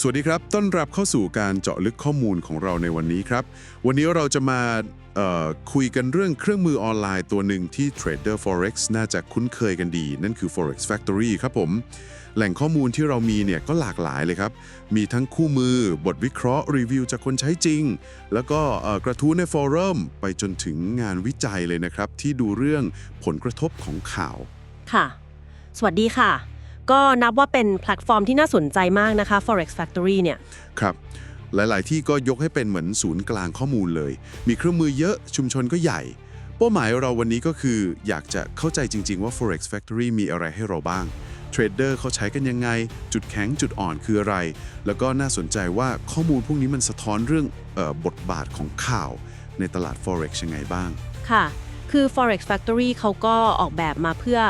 สวัสดีครับ ต้อนรับเข้าสู่การเจาะลึกข้อมูลของเราในวันนี้ครับ วันนี้เราจะมาคุยกันเรื่องเครื่องมือออนไลน์ตัวหนึ่งที่ Trader Forex น่าจะคุ้นเคยกันดี นั่นคือ Forex Factory ครับผม แหล่งข้อมูลที่เรามีเนี่ยก็หลากหลายเลยครับ มีทั้งคู่มือ บทวิเคราะห์ รีวิวจากคนใช้จริง แล้วก็กระทู้ในฟอรัมไปจนถึงงานวิจัยเลยนะครับ ที่ดูเรื่องผลกระทบของข่าว ค่ะ สวัสดีค่ะ ก็นับว่าเป็นแพลตฟอร์มที่น่าสนใจมากนะคะ Forex Factory เนี่ย ครับ หลาย ๆ ที่ก็ยกให้เป็นเหมือนศูนย์กลางข้อมูลเลย มีเครื่องมือเยอะชุมชนก็ใหญ่ เป้าหมายเราวันนี้ก็คือ อยากจะเข้าใจจริง ๆ ว่า Forex Factory มีอะไรให้เราบ้างเทรดเดอร์เขาใช้กันยังไง จุดแข็งจุดอ่อนคืออะไร แล้วก็น่าสนใจว่าข้อมูลพวกนี้มันสะท้อนเรื่องเออบทบาทของข่าวในตลาด Forex ยังไงบ้าง ค่ะ คือ Forex Factory เขาก็ออกแบบมาเพื่อ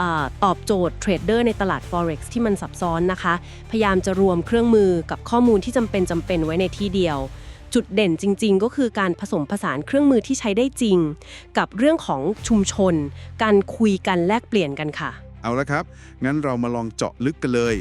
อตอบโจทย์เทรดเดอร์ในตลาด Forex ที่มันซับซ้อนนะคะ พยายามจะรวมเครื่องมือกับข้อมูลที่จำเป็นจำเป็นไว้ในที่เดียวจุดเด่นจริง ๆ ก็คือการผสมผสานเครื่องมือที่ใช้ได้จริง กับเรื่องของชุมชน การคุยกันแลกเปลี่ยนกันค่ะ เอาละครับ งั้นเรามาลองเจาะลึกกันเลย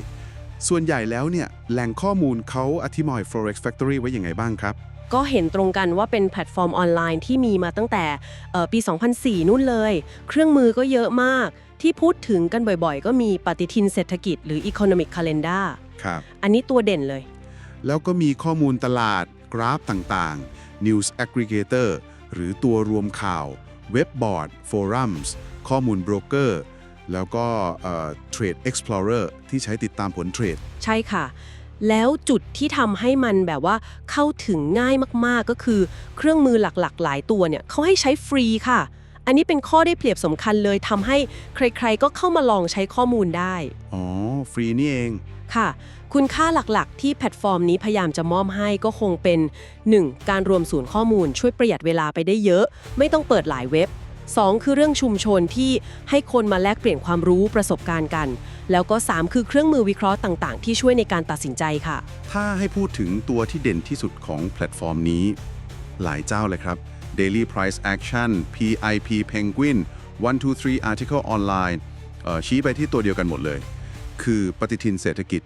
ส่วนใหญ่แล้วเนี่ยแหล่งข้อมูลเขาอธิบาย Forex Factory ไว้ยังไงบ้างครับ ก็เห็นตรงกันว่าเป็นแพลตฟอร์มออนไลน์ที่มีมาตั้งแต่เอ่อปี 2004 นู่นเลย เครื่องมือก็เยอะมาก ที่พูดถึงกันบ่อยๆ ก็มีปฏิทินเศรษฐกิจหรือ Economic Calendar ครับ อันนี้ตัวเด่นเลย แล้วก็มีข้อมูลตลาด กราฟต่างๆ News Aggregator หรือตัวรวมข่าว เว็บบอร์ดโฟรัมส์ข้อมูลโบรกเกอร์ แล้วก็เอ่อ Trade Explorer ที่ใช้ติดตามผลเทรด ใช่ค่ะ แล้วจุดที่ทำให้มันแบบว่าเข้าถึงง่ายมากๆก็คือ เครื่องมือหลักๆ หลายตัวเนี่ยเขาให้ใช้ฟรีค่ะ อันนี้เป็นข้อได้เปรียบสำคัญเลยทำให้ใครๆ ก็เข้ามาลองใช้ข้อมูลได้ อ๋อ ฟรีนี่เอง ค่ะ คุณค่าหลักๆ ที่แพลตฟอร์มนี้พยายามจะมอบให้ก็คงเป็น 1. การรวมศูนย์ข้อมูลช่วยประหยัดเวลาไปได้เยอะ ไม่ต้องเปิดหลายเว็บ 2. คือเรื่องชุมชนที่ให้คนมาแลกเปลี่ยนความรู้ประสบการณ์กัน แล้วก็ 3 คือเครื่องมือวิเคราะห์ต่างๆ ที่ช่วยในการตัดสินใจค่ะ ถ้าให้พูดถึงตัวที่เด่นที่สุดของแพลตฟอร์มนี้ หลายเจ้าเลยครับ Daily Price Action PIP Penguin 123 Article Online เอ่อชี้ไปที่ตัวเดียวกันหมดเลย คือปฏิทินเศรษฐกิจ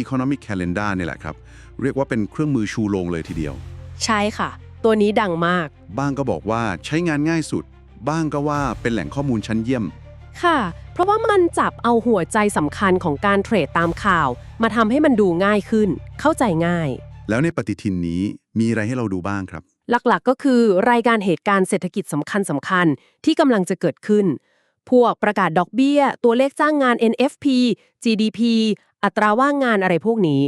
Economic Calendar นี่แหละครับ เรียกว่าเป็นเครื่องมือชูโรงเลยทีเดียว ใช่ค่ะ ตัวนี้ดังมาก บ้างก็บอกว่าใช้งานง่ายสุด บ้างก็ว่าเป็นแหล่งข้อมูลชั้นเยี่ยม ค่ะ เพราะว่ามันจับเอาหัวใจสำคัญของการเทรดตามข่าว มาทำให้มันดูง่ายขึ้น เข้าใจง่าย แล้วในปฏิทินนี้มีอะไรให้เราดูบ้างครับ หลักๆ ก็คือรายการเหตุการณ์เศรษฐกิจสำคัญสำคัญๆที่กำลังจะเกิดขึ้น พวกประกาศดอกเบี้ย ตัวเลขจ้างงาน NFP GDP อัตราว่างงานอะไรพวกนี้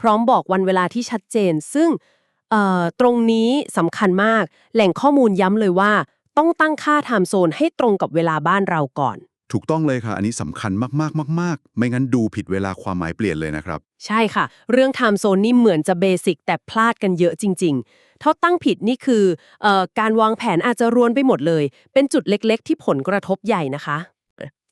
พร้อมบอกวันเวลาที่ชัดเจน ซึ่งเอ่อตรงนี้สำคัญมาก แหล่งข้อมูลย้ำเลยว่า ต้องตั้งค่าไทม์โซนให้ตรงกับเวลาบ้านเราก่อน ถูกต้องเลยค่ะ อันนี้สำคัญมากๆมากๆ ไม่งั้นดูผิดเวลาความหมายเปลี่ยนเลยนะครับ ใช่ค่ะ เรื่องไทม์โซนนี่เหมือนจะเบสิกแต่พลาดกันเยอะจริง ๆ ถ้าตั้งผิดนี่คือเอ่อการวางแผนอาจจะรวนไปหมดเลย เป็นจุดเล็กๆ ที่ผลกระทบใหญ่นะคะ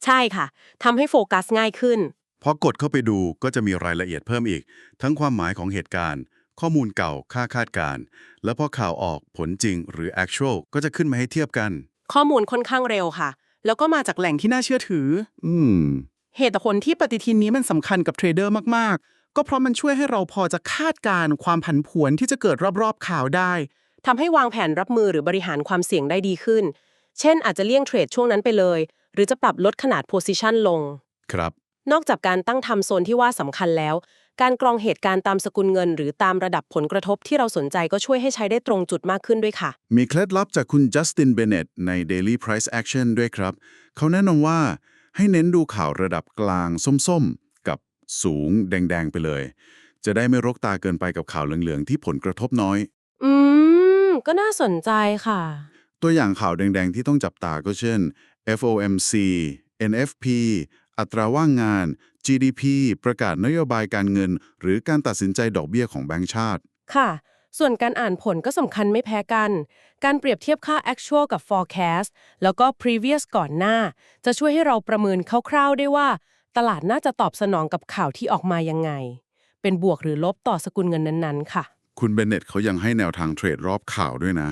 ใช่ค่ะทำให้โฟกัสง่ายขึ้น พอกดเข้าไปดูก็จะมีรายละเอียดเพิ่มอีก ทั้งความหมายของเหตุการณ์ ข้อมูลเก่าค่าคาดการณ์แล้วพอข่าวออกผลจริงหรือ actual ก็จะขึ้นมาให้เทียบกัน ข้อมูลค่อนข้างเร็วค่ะ แล้วก็มาจากแหล่งที่น่าเชื่อถือ อืม เหตุผลที่ปฏิทินนี้มันสำคัญกับเทรดเดอร์มาก ๆ ก็เพราะมันช่วยให้เราพอจะคาดการณ์ความผันผวนที่จะเกิดรอบ ๆ ข่าวได้ ทำให้วางแผนรับมือหรือบริหารความเสี่ยงได้ดีขึ้น เช่น อาจจะเลี่ยงเทรดช่วงนั้นไปเลย หรือจะปรับลดขนาดโพซิชันลง ครับ นอกจากการตั้งทำโซนที่ว่าสำคัญแล้ว การกรองเหตุการณ์ตามสกุลเงิน หรือตามระดับผลกระทบที่เราสนใจก็ช่วยให้ใช้ได้ตรงจุดมากขึ้นด้วยค่ะ มีเคล็ดลับจากคุณจัสตินเบเนตใน Daily Price Action ด้วยครับ เขาแนะนำว่าให้เน้นดูข่าวระดับกลางส้มๆ กับสูงแดง ๆ ไปเลย จะได้ไม่รกตาเกินไปกับข่าวเหลือง ๆ ที่ผลกระทบน้อย อืม ก็น่าสนใจค่ะ ตัวอย่างข่าวแดง ๆ ที่ต้องจับตาก็เช่น FOMC NFP อัตราว่างงาน GDP ประกาศนโยบายการเงิน หรือการตัดสินใจดอกเบี้ยของแบงก์ชาติ ค่ะ ส่วนการอ่านผลก็สำคัญไม่แพ้กัน การเปรียบเทียบค่า actual กับ forecast แล้วก็ previous ก่อนหน้า จะช่วยให้เราประเมินคร่าวๆได้ว่า ตลาดน่าจะตอบสนองกับข่าวที่ออกมายังไง เป็นบวกหรือลบต่อสกุลเงินนั้นๆ ค่ะ คุณเบนเน็ตเขายังให้แนวทางเทรดรอบข่าวด้วยนะ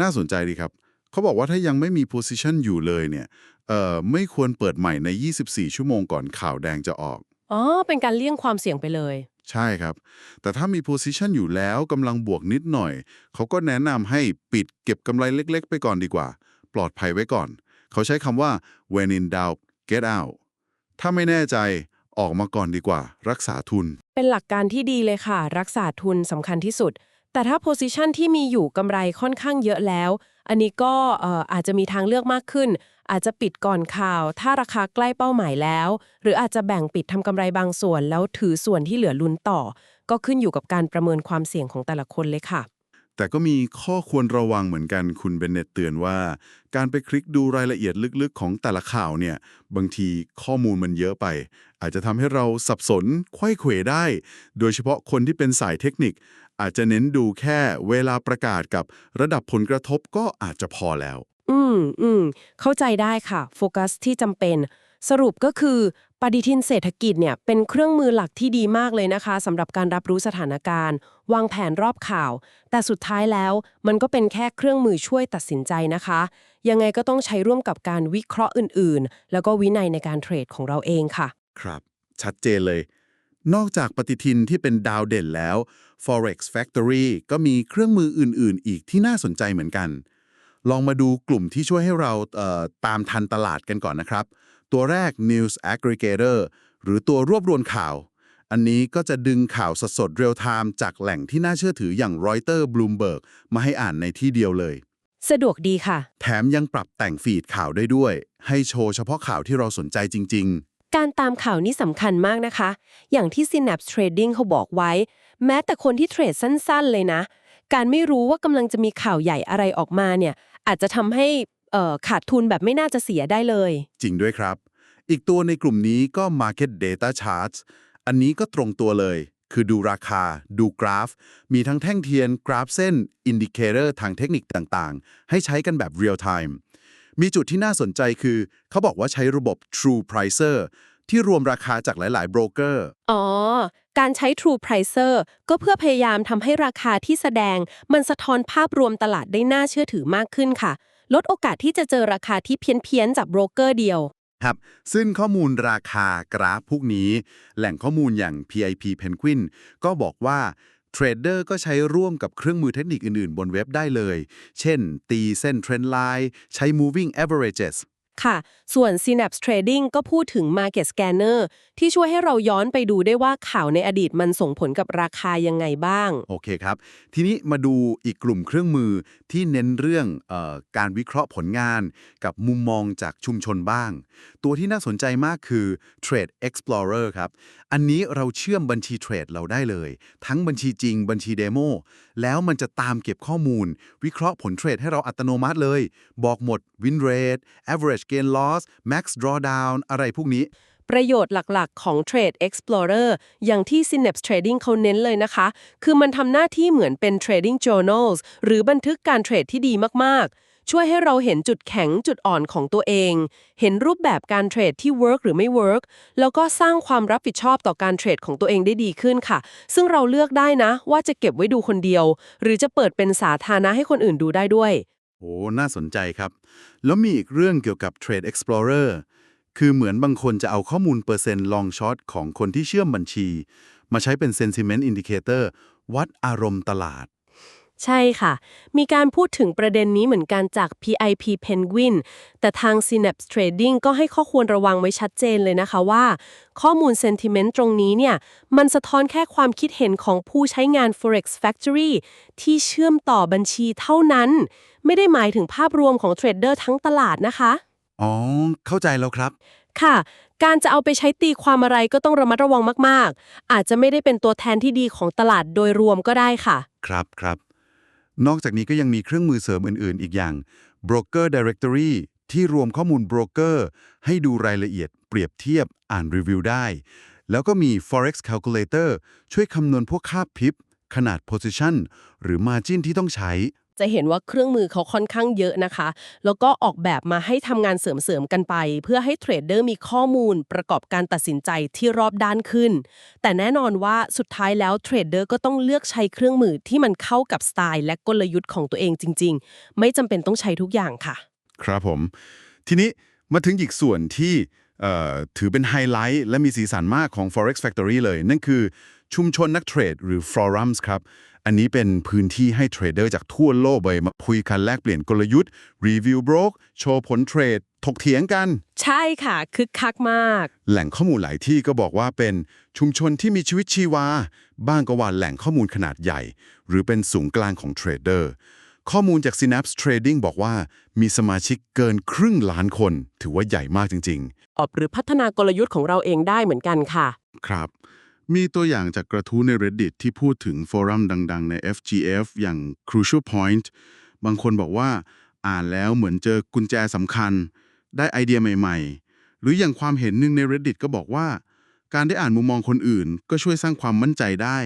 น่าสนใจดีครับ เขาบอกว่าถ้ายังไม่มี position อยู่เลยเนี่ยเอ่อไม่ควรเปิดใหม่ใน 24 ชั่วโมงก่อนข่าวแดงจะออก อ๋อ เป็นการเลี่ยงความเสี่ยงไปเลย ใช่ครับ แต่ถ้ามี position อยู่แล้วกำลังบวกนิดหน่อย เขาก็แนะนำให้ปิดเก็บกำไรเล็ก ๆ ไปก่อนดีกว่า ปลอดภัยไว้ก่อน เขาใช้คำว่า when in doubt get out ถ้าไม่แน่ใจออกมาก่อนดีกว่า รักษาทุน เป็นหลักการที่ดีเลยค่ะ รักษาทุนสำคัญที่สุด แต่ถ้า position ที่มีอยู่กำไรค่อนข้างเยอะแล้ว อันนี้ก็อาจจะมีทางเลือกมากขึ้น อาจจะปิดก่อนข่าว ถ้าราคาใกล้เป้าหมายแล้ว หรืออาจจะแบ่งปิดทำกำไรบางส่วน แล้วถือส่วนที่เหลือลุ้นต่อ ก็ขึ้นอยู่กับการประเมินความเสี่ยงของแต่ละคนเลยค่ะ แต่ก็มีข้อควรระวังเหมือนกันคุณเบนเนตเตือนว่า การไปคลิกดูรายละเอียดลึกๆ ของแต่ละข่าวเนี่ย บางทีข้อมูลมันเยอะไป อาจจะทำให้เราสับสนไขว้เขวได้ โดยเฉพาะคนที่เป็นสายเทคนิค อาจจะเน้นดูแค่เวลาประกาศกับระดับผลกระทบก็อาจจะพอแล้ว อืมอืมเข้าใจได้ค่ะ โฟกัสที่จำเป็น สรุปก็คือ ปฏิทินเศรษฐกิจเนี่ยเป็นเครื่องมือหลักที่ดีมากเลยนะคะสำหรับการรับรู้สถานการณ์ วางแผนรอบข่าว แต่สุดท้ายแล้ว มันก็เป็นแค่เครื่องมือช่วยตัดสินใจนะคะ ยังไงก็ต้องใช้ร่วมกับการวิเคราะห์อื่นๆ แล้วก็วินัยในการเทรดของเราเองค่ะ ครับ ชัดเจนเลย นอกจากปฏิทินที่เป็นดาวเด่นแล้ว Forex Factory ก็มีเครื่องมืออื่น ๆ อีกที่น่าสนใจเหมือนกัน ลองมาดูกลุ่มที่ช่วยให้เราเอ่อตามทันตลาดกันก่อนนะครับ ตัวแรก News Aggregator หรือตัวรวบรวมข่าว อันนี้ก็จะดึงข่าวสดๆเรียลไทม์จากแหล่งที่น่าเชื่อถืออย่าง Reuters Bloomberg มาให้อ่านในที่เดียวเลย สะดวกดีค่ะ แถมยังปรับแต่งฟีดข่าวได้ด้วย ให้โชว์เฉพาะข่าวที่เราสนใจจริง ๆ การตามข่าวนี่สำคัญมากนะคะ อย่างที่ Synapse Trading เขาบอกไว้ แม้แต่คนที่เทรดสั้นๆ เลยนะ การไม่รู้ว่ากำลังจะมีข่าวใหญ่อะไรออกมาเนี่ยอาจจะทำให้ขาดทุนแบบไม่น่าจะเสียได้เลย จริงด้วยครับ อีกตัวในกลุ่มนี้ก็ Market Data Charts อันนี้ก็ตรงตัวเลย คือดูราคา ดูกราฟ มีทั้งแท่งเทียน กราฟเส้น อินดิเคเตอร์ทางเทคนิคต่างๆ ให้ใช้กันแบบ Real Time มี จุดที่น่าสนใจคือ เขาบอกว่าใช้ระบบ True Pricer ที่รวมราคาจากหลาย ๆ โบรกเกอร์ อ๋อ การใช้ True Pricer ก็เพื่อพยายามทำให้ราคาที่แสดง มันสะท้อนภาพรวมตลาดได้น่าเชื่อถือมากขึ้นค่ะ ลดโอกาสที่จะเจอราคาที่เพี้ยน ๆ จากโบรกเกอร์เดียว ครับ ซึ่งข้อมูลราคากราฟพวกนี้ แหล่งข้อมูลอย่าง PIP Penguin ก็บอกว่า เทรดเดอร์ก็ใช้ร่วมกับเครื่องมือเทคนิคอื่นๆ บนเว็บได้เลย เช่น ตีเส้นเทรนด์ไลน์ ใช้ moving averages ค่ะ ส่วน Synapse Trading ก็พูดถึง Market Scanner ที่ช่วยให้เราย้อนไปดูได้ว่าข่าวในอดีตมันส่งผลกับราคายังไงบ้าง โอเคครับ ทีนี้มาดูอีกกลุ่มเครื่องมือที่เน้นเรื่องออการวิเคราะห์ผลงาน กับมุมมองจากชุมชนบ้าง ตัวที่น่าสนใจมากคือ Trade Explorer ครับ อันนี้เราเชื่อมบัญชีเทรดเราได้เลย ทั้งบัญชีจริงบัญชีเดโมแล้วมันจะตามเก็บข้อมูล วิเคราะห์ผลเทรดให้เราอัตโนมัติเลย บอกหมด win rate average gain loss max drawdown อะไรพวกนี้ ประโยชน์หลักๆ ของ Trade Explorer อย่างที่ Synapse Trading เขาเน้นเลยนะคะ คือมันทำหน้าที่เหมือนเป็น Trading Journals หรือบันทึกการเทรดที่ดีมากๆ ช่วยให้เราเห็นจุดแข็งจุดอ่อนของตัวเอง เห็นรูปแบบการเทรดที่ work หรือไม่ work แล้วก็สร้างความรับผิดชอบต่อการเทรดของตัวเองได้ดีขึ้นค่ะ ซึ่งเราเลือกได้นะ ว่าจะเก็บไว้ดูคนเดียว หรือจะเปิดเป็นสาธารณะให้คนอื่นดูได้ด้วยโอ้น่าสนใจครับ แล้วมีอีกเรื่องเกี่ยวกับ Trade Explorer คือเหมือนบางคนจะเอาข้อมูลเปอร์เซ็นต์ลองช็อตของคนที่เชื่อมบัญชี มาใช้เป็น Sentiment Indicator วัดอารมณ์ตลาด ใช่ค่ะ มีการพูดถึงประเด็นนี้เหมือนกันจาก PIP Penguin แต่ทาง Synapse Trading ก็ให้ข้อควรระวังไว้ชัดเจนเลยนะคะว่า ข้อมูล Sentiment ตรงนี้เนี่ย มันสะท้อนแค่ความคิดเห็นของผู้ใช้งาน Forex Factory ที่เชื่อมต่อบัญชีเท่านั้น ไม่ได้หมายถึงภาพรวมของเทรดเดอร์ทั้งตลาดนะคะ อ๋อ เข้าใจแล้วครับ ค่ะ การจะเอาไปใช้ตีความอะไรก็ต้องระมัดระวังมาก ๆ อาจจะไม่ได้เป็นตัวแทนที่ดีของตลาดโดยรวมก็ได้ค่ะ ครับครับ นอกจากนี้ก็ยังมีเครื่องมือเสริมอื่น ๆ อีกอย่าง Broker Directory ที่รวมข้อมูลโบรกเกอร์ให้ดูรายละเอียดเปรียบเทียบอ่านรีวิวได้ แล้วก็มี Forex Calculator ช่วยคำนวณพวกค่าพิบขนาด Position หรือ Margin ที่ต้องใช้ จะเห็นว่าเครื่องมือเขาค่อนข้างเยอะนะคะ แล้วก็ออกแบบมาให้ทำงานเสริมๆกันไป เพื่อให้เทรดเดอร์มีข้อมูลประกอบการตัดสินใจที่รอบด้านขึ้น แต่แน่นอนว่าสุดท้ายแล้วเทรดเดอร์ก็ต้องเลือกใช้เครื่องมือที่มันเข้ากับสไตล์และกลยุทธ์ของตัวเองจริง ๆ ไม่จำเป็นต้องใช้ทุกอย่างค่ะ ครับผม ทีนี้มาถึงอีกส่วนที่ถือเป็นไฮไลท์และมีสีสันมากของ Forex Factory เลย นั่นคือ ชุมชนนักเทรดหรือ Forums ครับ อันนี้เป็นพื้นที่ให้เทรดเดอร์จากทั่วโลกเลยมาคุยกันแลกเปลี่ยนกลยุทธ์ รีวิวโบรกโชว์ผลเทรด ถกเถียงกัน ใช่ค่ะ คึกคักมาก แหล่งข้อมูลหลายที่ก็บอกว่าเป็นชุมชนที่มีชีวิตชีวา บ้างก็ว่าแหล่งข้อมูลขนาดใหญ่ หรือเป็นศูนย์กลางของเทรดเดอร์ข้อมูลจาก Synapse Trading บอกว่า มีสมาชิกเกินครึ่งล้านคน ถือว่าใหญ่มากจริงออบหรือพัฒนากลยุทธ์ของเราเองได้เหมือนกันค่ะ ครับ มีตัวอย่างจากกระทู้ใน Reddit ที่พูดถึงฟอรัมดัง ๆ ใน FGF อย่าง Crucial Point บางคนบอกว่าอ่านแล้วเหมือนเจอกุญแจสำคัญ ได้ไอเดียใหม่ ๆ หรืออย่างความเห็นหนึ่งใน Reddit ก็บอกว่า การได้อ่านมุมมองคนอื่น ก็ช่วยสร้างความมั่นใจได้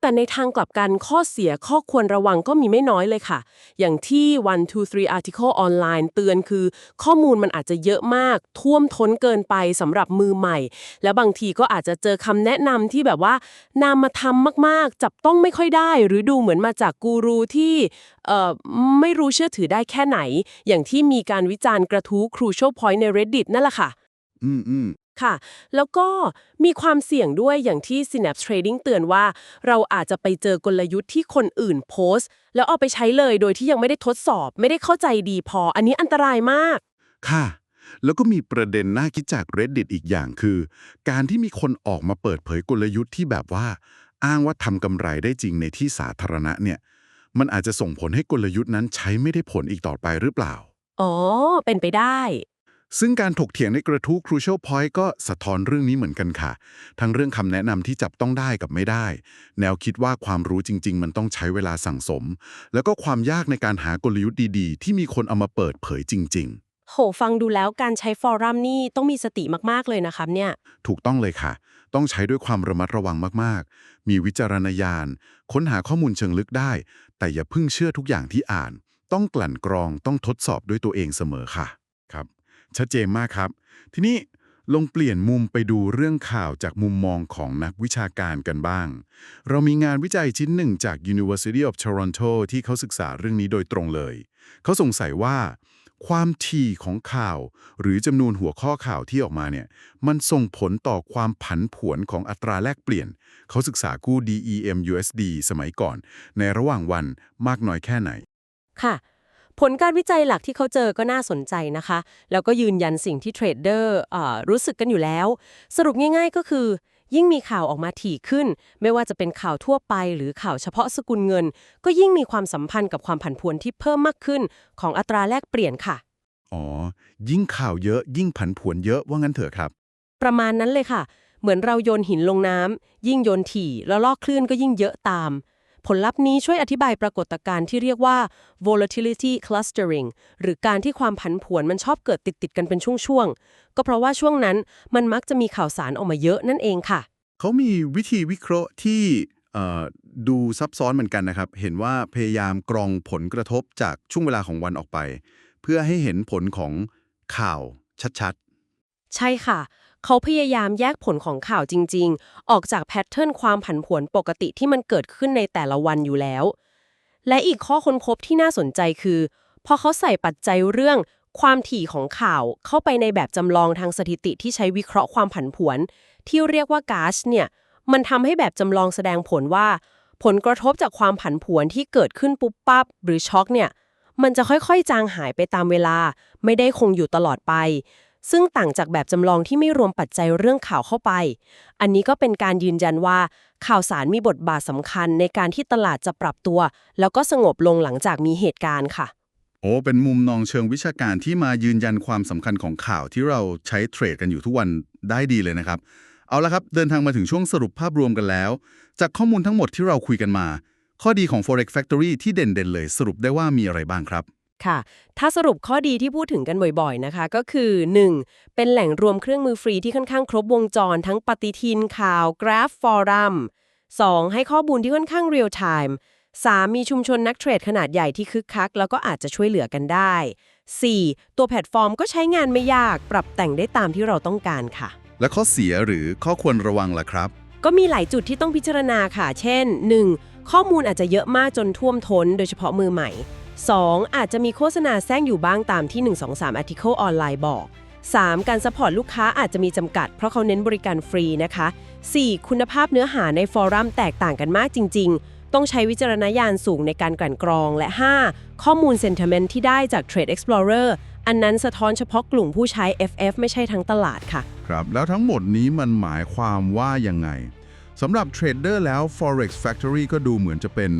แต่ในทางกลับกันข้อเสียข้อควรระวังก็มีไม่น้อยเลยค่ะ อย่างที่ one two three article online เตือนคือ ข้อมูลมันอาจจะเยอะมาก ท่วมท้นเกินไปสำหรับมือใหม่ แล้วบางทีก็อาจจะเจอคำแนะนำที่แบบว่านำมาทำมากๆ จับต้องไม่ค่อยได้ หรือดูเหมือนมาจากกูรูที่เอ่อไม่รู้เชื่อถือได้แค่ไหน อย่างที่มีการวิจารณ์กระทู้ crucial point ใน reddit นั่นแหละค่ะ อืมอืม ค่ะ แล้วก็มีความเสี่ยงด้วยอย่างที่ Synapse Trading เตือนว่า เราอาจจะไปเจอกลยุทธ์ที่คนอื่นโพสต์ แล้วเอาไปใช้เลยโดยที่ยังไม่ได้ทดสอบ ไม่ได้เข้าใจดีพอ อันนี้อันตรายมาก ค่ะ แล้วก็มีประเด็นน่าคิดจาก Reddit อีกอย่างคือ การที่มีคนออกมาเปิดเผยกลยุทธ์ที่แบบว่า อ้างว่าทำกำไรได้จริงในที่สาธารณะเนี่ยมันอาจจะส่งผลให้กลยุทธ์นั้นใช้ไม่ได้ผลอีกต่อไปหรือเปล่า อ๋อ เป็นไปได้ ซึ่งการถกเถียงในกระทู้ Crucial Point ก็สะท้อนเรื่องนี้เหมือนกันค่ะ ทั้งเรื่องคำแนะนำที่จับต้องได้กับไม่ได้ แนวคิดว่าความรู้จริง ๆ มันต้องใช้เวลาสั่งสม แล้วก็ความยากในการหากลยุทธ์ดีๆ ที่มีคนเอามาเปิดเผยจริงโหฟังดูแล้วการใช้ฟอรัมนี่ต้องมีสติมากๆเลยนะครับเนี่ยๆถูกต้องเลยค่ะ ต้องใช้ด้วยความระมัดระวังมาก ๆ มีวิจารณญาณ ค้นหาข้อมูลเชิงลึกได้ แต่อย่าเพิ่งเชื่อทุกอย่างที่อ่าน ต้องกลั่นกรอง ต้องทดสอบด้วยตัวเองเสมอค่ะ ครับ ชัดเจนมากครับ ทีนี้ลงเปลี่ยนมุมไปดูเรื่องข่าวจากมุมมองของนักวิชาการกันบ้าง เรามีงานวิจัยชิ้นหนึ่งจาก University of Toronto ที่เขาศึกษาเรื่องนี้โดยตรงเลย เขาสงสัยว่า ความถี่ของข่าว หรือจำนวนหัวข้อข่าวที่ออกมาเนี่ย มันส่งผลต่อความผันผวนของอัตราแลกเปลี่ยน เขาศึกษากู้ DEM USD สมัยก่อน ในระหว่างวันมากน้อยแค่ไหน ค่ะ ผลการวิจัยหลักที่เขาเจอก็น่าสนใจนะคะ แล้วก็ยืนยันสิ่งที่เทรดเดอร์เอ่อรู้สึกกันอยู่แล้ว สรุปง่าย ๆ ก็คือ ยิ่งมีข่าวออกมาถี่ขึ้น ไม่ว่าจะเป็นข่าวทั่วไปหรือข่าวเฉพาะสกุลเงิน ก็ยิ่งมีความสัมพันธ์กับความผันผวนที่เพิ่มมากขึ้น ของอัตราแลกเปลี่ยนค่ะ อ๋อ ยิ่งข่าวเยอะ ยิ่งผันผวนเยอะว่างั้นเถอะครับ ประมาณนั้นเลยค่ะ เหมือนเราโยนหินลงน้ำยิ่งโยนถี่แล้วลอกคลื่นก็ยิ่งเยอะตาม ผลลัพธ์นี้ช่วยอธิบายปรากฏการณ์ที่เรียกว่า volatility clustering หรือการที่ความผันผวนมันชอบเกิดติดติดๆกันเป็นช่วงๆ ก็เพราะว่าช่วงนั้นมันมักจะมีข่าวสารออกมาเยอะนั่นเองค่ะ เขามีวิธีวิเคราะห์ที่เอ่อดูซับซ้อนเหมือนกันนะครับ เห็นว่าพยายามกรองผลกระทบจากช่วงเวลาของวันออกไป เพื่อให้เห็นผลของข่าวชัดใช่ค่ะ เขาพยายามแยกผลของข่าวจริง ๆ ออกจากแพทเทิร์นความผันผวนปกติที่มันเกิดขึ้นในแต่ละวันอยู่แล้ว และอีกข้อค้นพบที่น่าสนใจคือพอเขาใส่ปัจจัยเรื่องความถี่ของข่าวเข้าไปในแบบจำลองทางสถิติที่ใช้วิเคราะห์ความผันผวน ที่เรียกว่ากาชเนี่ยมันทำให้แบบจำลองแสดงผลว่า ผลกระทบจากความผันผวนที่เกิดขึ้นปุ๊บปั๊บหรือช็อกเนี่ยมันจะค่อยๆ จางหายไปตามเวลา ไม่ได้คงอยู่ตลอดไป ซึ่งต่างจากแบบจำลองที่ไม่รวมปัจจัยเรื่องข่าวเข้าไป อันนี้ก็เป็นการยืนยันว่า ข่าวสารมีบทบาทสำคัญในการที่ตลาดจะปรับตัว แล้วก็สงบลงหลังจากมีเหตุการณ์ค่ะ โอ้เป็นมุมมองเชิงวิชาการที่มายืนยันความสำคัญของข่าวที่เราใช้เทรดกันอยู่ทุกวันได้ดีเลยนะครับ เอาละครับเดินทางมาถึงช่วงสรุปภาพรวมกันแล้ว จากข้อมูลทั้งหมดที่เราคุยกันมา ข้อดีของ Forex Factory ที่เด่นๆเลย สรุปได้ว่ามีอะไรบ้างครับ ค่ะ ถ้าสรุปข้อดีที่พูดถึงกันบ่อยๆนะคะ ก็คือ 1. เป็นแหล่งรวมเครื่องมือฟรีที่ค่อนข้างครบวงจร ทั้งปฏิทินข่าว กราฟฟอรัม 2. ให้ข้อมูลที่ค่อนข้างเรียลไทม์ 3. มีชุมชนนักเทรดขนาดใหญ่ที่คึกคัก แล้วก็อาจจะช่วยเหลือกันได้ 4. ตัวแพลตฟอร์มก็ใช้งานไม่ยาก ปรับแต่งได้ตามที่เราต้องการค่ะ และข้อเสียหรือข้อควรระวังล่ะครับ ก็มีหลายจุดที่ต้องพิจารณาค่ะ เช่น 1. ข้อมูลอาจจะเยอะมากจนท่วมท้น โดยเฉพาะมือใหม่ 2. อาจจะมีโฆษณาแซงอยู่บ้างตามที่ 123 article ออนไลน์บอก 3. การซัพพอร์ตลูกค้าอาจจะมีจำกัด เพราะเขาเน้นบริการฟรีนะคะ 4. คุณภาพเนื้อหาในฟอรัมแตกต่างกันมากจริง ๆ ต้องใช้วิจารณญาณสูงในการกลั่นกรอง และ 5. ข้อมูล Sentiment ที่ได้จาก Trade Explorer อันนั้นสะท้อนเฉพาะกลุ่มผู้ใช้ FF ไม่ใช่ทั้งตลาดค่ะ ครับ แล้วทั้งหมดนี้มันหมายความว่ายังไง สำหรับเทรดเดอร์แล้ว Forex Factory ก็ดูเหมือนจะเป็น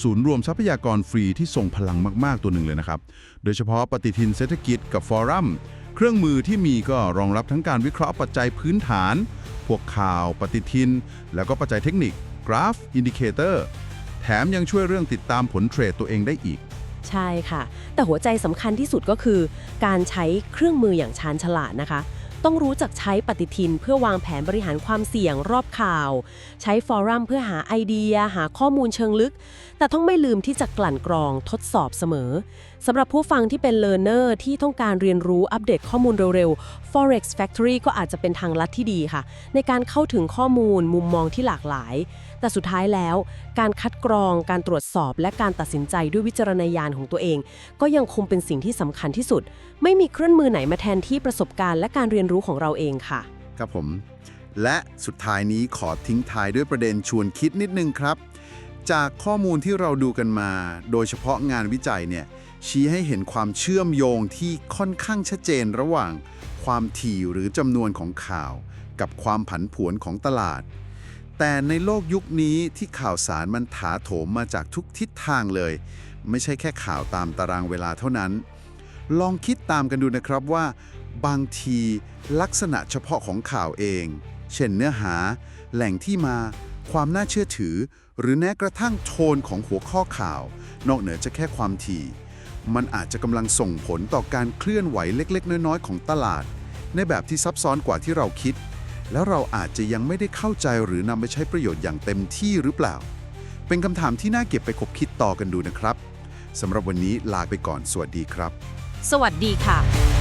ศูนย์รวมทรัพยากรฟรีที่ทรงพลังมากๆตัวหนึ่งเลยนะครับ โดยเฉพาะปฏิทินเศรษฐกิจกับฟอรัมเครื่องมือที่มีก็รองรับทั้งการวิเคราะห์ปัจจัยพื้นฐาน พวกข่าว ปฏิทิน แล้วก็ปัจจัยเทคนิค กราฟ อินดิเคเตอร์ แถมยังช่วยเรื่องติดตามผลเทรดตัวเองได้อีก ใช่ค่ะ แต่หัวใจสำคัญที่สุดก็คือ การใช้เครื่องมืออย่างชาญฉลาดนะคะ ต้องรู้จักใช้ปฏิทินเพื่อวางแผนบริหารความเสี่ยงรอบข่าว ใช้ฟอรัมเพื่อหาไอเดีย หาข้อมูลเชิงลึก แต่ต้องไม่ลืมที่จะกลั่นกรองทดสอบเสมอสำหรับผู้ฟังที่เป็นเล a ร์เนอร์ที่ต้องการเรียนรู้อัปเดตข้อมูลเร็วๆ Forex Factory ก็อาจจะเป็นทางลัดที่ดีค่ะ ในการเข้าถึงข้อมูลมุมมองที่หลากหลายแต่สุดท้ายแล้ว การคัดกรองการตรวจสอบและการตัดสินใจด้วยวิจารณญาณของตัวเอง ก็ยังคงเป็นสิ่งที่สำคัญที่สุด ไม่มีเครื่องมือไหนมาแทนที่ประสบการณ์และการเรียนรู้ของเราเองค่ะ ครับผม และสุดท้ายนี้ขอทิ้งท้ายด้วยประเด็นชวนคิดนิดนึงครับ จากข้อมูลที่เราดูกันมา โดยเฉพาะงานวิจัยเนี่ยชี้ให้เห็นความเชื่อมโยงที่ค่อนข้างชัดเจนระหว่าง ความถี่หรือจำนวนของข่าว กับความผันผวนของตลาด แต่ในโลกยุคนี้ที่ข่าวสารมันถาโถมมาจากทุกทิศทางเลย ไม่ใช่แค่ข่าวตามตารางเวลาเท่านั้น ลองคิดตามกันดูนะครับว่า บางทีลักษณะเฉพาะของข่าวเอง เช่นเนื้อหา แหล่งที่มา ความน่าเชื่อถือ หรือแม้กระทั่งโทนของหัวข้อข่าว นอกเหนือจะแค่ความถี่ มันอาจจะกำลังส่งผลต่อการเคลื่อนไหวเล็ก ๆ น้อยๆ ของตลาด ในแบบที่ซับซ้อนกว่าที่เราคิด แล้วเราอาจจะยังไม่ได้เข้าใจหรือนำไปใช้ประโยชน์อย่างเต็มที่หรือเปล่า เป็นคำถามที่น่าเก็บไปคบคิดต่อกันดูนะครับสำหรับวันนี้ลาไปก่อน สวัสดีครับ สวัสดีค่ะ